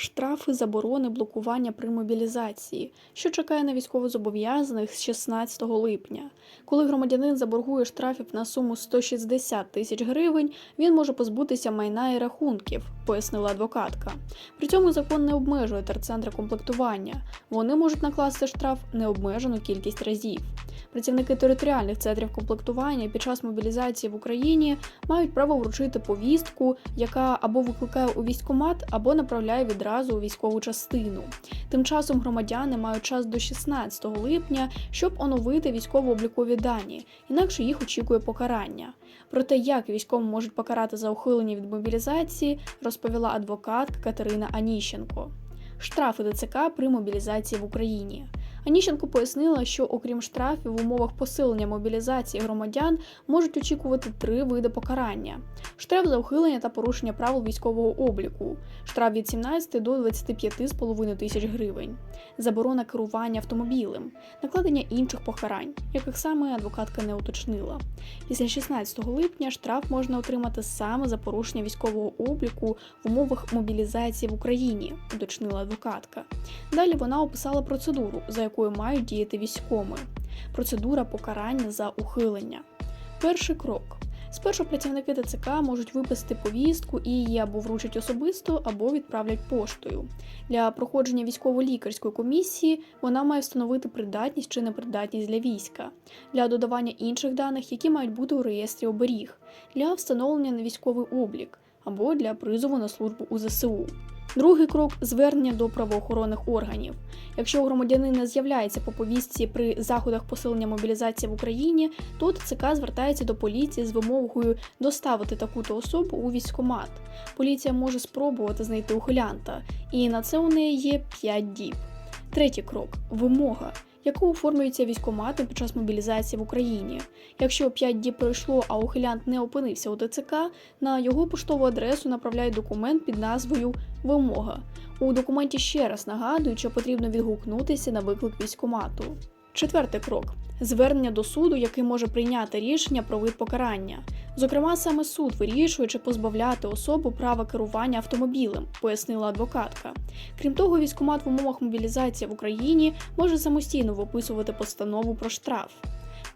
штрафи, заборони, блокування при мобілізації, що чекає на військовозобов'язаних з 16 липня. Коли громадянин заборгує штрафів на суму 160 тисяч гривень, він може позбутися майна і рахунків, пояснила адвокатка. При цьому закон не обмежує терцентри комплектування. Вони можуть накласти штраф необмежену кількість разів. Працівники територіальних центрів комплектування під час мобілізації в Україні мають право вручити повістку, яка або викликає у військкомат, або направляє відразу у військову частину. Тим часом громадяни мають час до 16 липня, щоб оновити військово-облікові дані, інакше їх очікує покарання. Про те, як військові можуть покарати за ухилення від мобілізації, розповіла адвокатка Катерина Аніщенко. Штрафи ДЦК при мобілізації в Україні. Аніщенко пояснила, що окрім штрафів в умовах посилення мобілізації громадян можуть очікувати три види покарання: штраф за ухилення та порушення правил військового обліку, штраф від 17 до 25,5 тисяч гривень, заборона керування автомобілем, накладення інших покарань, яких саме адвокатка не уточнила. Після 16 липня штраф можна отримати саме за порушення військового обліку в умовах мобілізації в Україні, уточнила адвокатка. Далі вона описала процедуру, за якою мають діяти військоми. Процедура покарання за ухилення. Перший крок. Спершу працівники ТЦК можуть виписати повістку і її або вручать особисто, або відправлять поштою. Для проходження військово-лікарської комісії вона має встановити придатність чи непридатність для війська, для додавання інших даних, які мають бути у реєстрі оберіг, для встановлення на військовий облік або для призову на службу у ЗСУ. Другий крок звернення до правоохоронних органів. Якщо у громадянина з'являється по повістці при заходах посилення мобілізації в Україні, то ТЦК звертається до поліції з вимогою доставити таку-то особу у військкомат. Поліція може спробувати знайти ухилянта, і на це у неї є 5 діб. Третій крок вимога. Яку оформлюється військкоматом під час мобілізації в Україні? Якщо 5 діб пройшло, а ухилянт не опинився у ТЦК, на його поштову адресу направляють документ під назвою Вимога. У документі ще раз нагадують, що потрібно відгукнутися на виклик військкомату. Четвертий крок звернення до суду, який може прийняти рішення про вид покарання. Зокрема, саме суд вирішує, чи позбавляти особу права керування автомобілем, пояснила адвокатка. Крім того, військкомат в умовах мобілізації в Україні може самостійно виписувати постанову про штраф.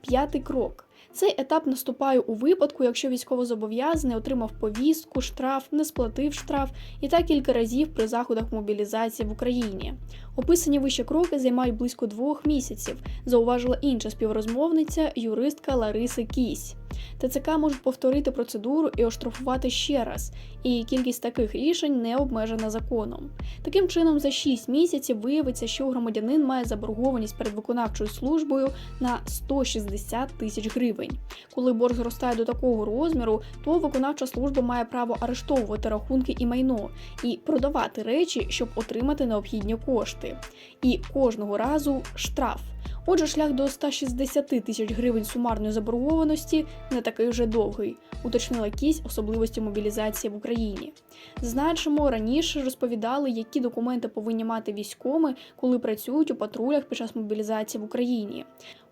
П'ятий крок. Цей етап наступає у випадку, якщо військовозобов'язаний отримав повістку, штраф, не сплатив штраф і так кілька разів при заходах мобілізації в Україні. Описані вище кроки займають близько двох місяців, зауважила інша співрозмовниця, юристка Лариса Кісь. ТЦК можуть повторити процедуру і оштрафувати ще раз, і кількість таких рішень не обмежена законом. Таким чином, за 6 місяців виявиться, що громадянин має заборгованість перед виконавчою службою на 160 тисяч гривень. Коли борг зростає до такого розміру, то виконавча служба має право арештовувати рахунки і майно і продавати речі, щоб отримати необхідні кошти. І кожного разу штраф. Отже, шлях до 160 тисяч гривень сумарної заборгованості не такий вже довгий, уточнила кісь особливості мобілізації в Україні. Зазначимо, раніше розповідали, які документи повинні мати військоми, коли працюють у патрулях під час мобілізації в Україні.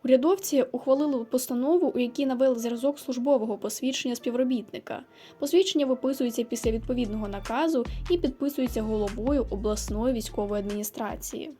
Урядовці ухвалили постанову, у якій навели зразок службового посвідчення співробітника. Посвідчення виписується після відповідного наказу і підписується головою обласної військової адміністрації.